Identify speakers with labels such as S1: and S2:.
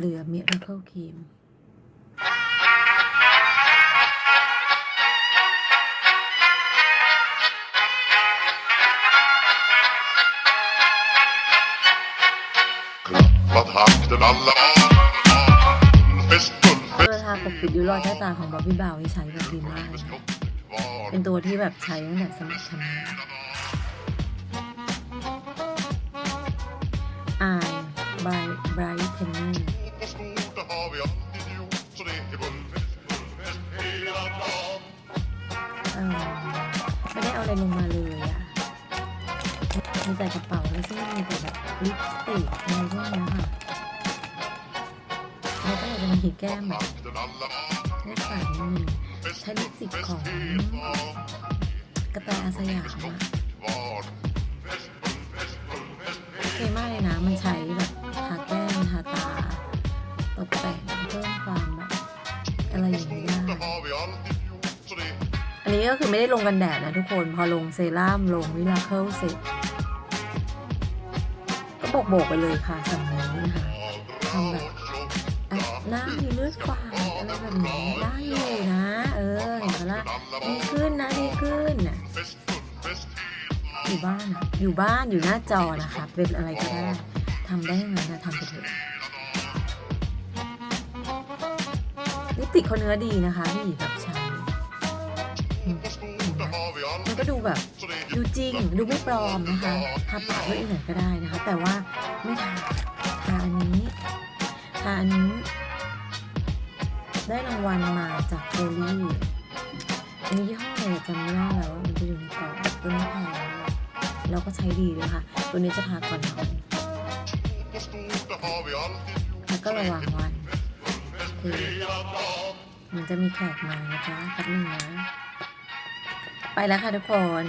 S1: เหลือมิราเคิลครีม
S2: Klappat hatten alla Fest, full
S1: เพื่อทาปกปิดริ้วรอยใต้ตาของบ๊อบบี้บาวที่ใช้แบบดีมากเลยนะ
S2: var
S1: เป็นตัวที่แบบใช้ตั้งแต่สมัยทำงาน Eye by Bright Tenner
S2: på skor, det har vi alltid gjort Så det är bullfest, bullfest hela dagen
S1: เออไม่ได้เอาอะไรลงมาเลยอะมีแต่กระเป๋าแล้วซึ่งมีแต่แบบลิปสติกอะไรพวกนี้ค่ะแล้วก็อยากจะมีแก้มแบบ
S2: Hatten alla
S1: ไม่ฝาดนิดนึงใช้ลิปสติกของ
S2: dagen
S1: กระแตอาสยามอะ
S2: var Fest, bullfest, bullfest
S1: โอเคมากเลยนะ มันใช้ ตกแต่งเพิ่มความแบบอะไรอย่างนี้ได้อันนี้ก็คือไม่ได้ลงกันแดดนะทุกคนพอลงเซรั่มลงวิลาเคิลเสร็จก็โบกโบกไปเลยค่ะสั่งนี้นะคะทำแบบอะหน้ามีเลือดฝาดอะไรแบบนี้ได้อยู่นะ เออเห็นปะล่ะดีขึ้นนะดีขึ้นน่ะอยู่บ้านอะอยู่บ้านอยู่หน้าจอนะคะ เป็นอะไรก็ได้ทำได้ยังไงนะทำไปเถอะ ติกเขาเนื้อดีนะคะพี่แบบใช้มันก็ดูแบบดูจริงดูไม่ปลอมนะคะทาปากด้วยอีกหน่อยก็ได้นะคะ แต่ว่าไม่ทาทาอันนี้ทาอันนี้ ได้รางวัลมาจากโฟลี่อันนี้ยี่ห้ออะไรจำไม่ได้แล้วว่ามันจะอยู่ในกล่องตัวนี้แพงมากแล้วก็ใช้ดีด้วยค่ะตัวนี้จะทาก่อนนอนแล้วก็ระวังไว้คือ มันจะมีแขกมานะจ๊ะแป๊บนึงนะ ไปแล้วค่ะทุกคน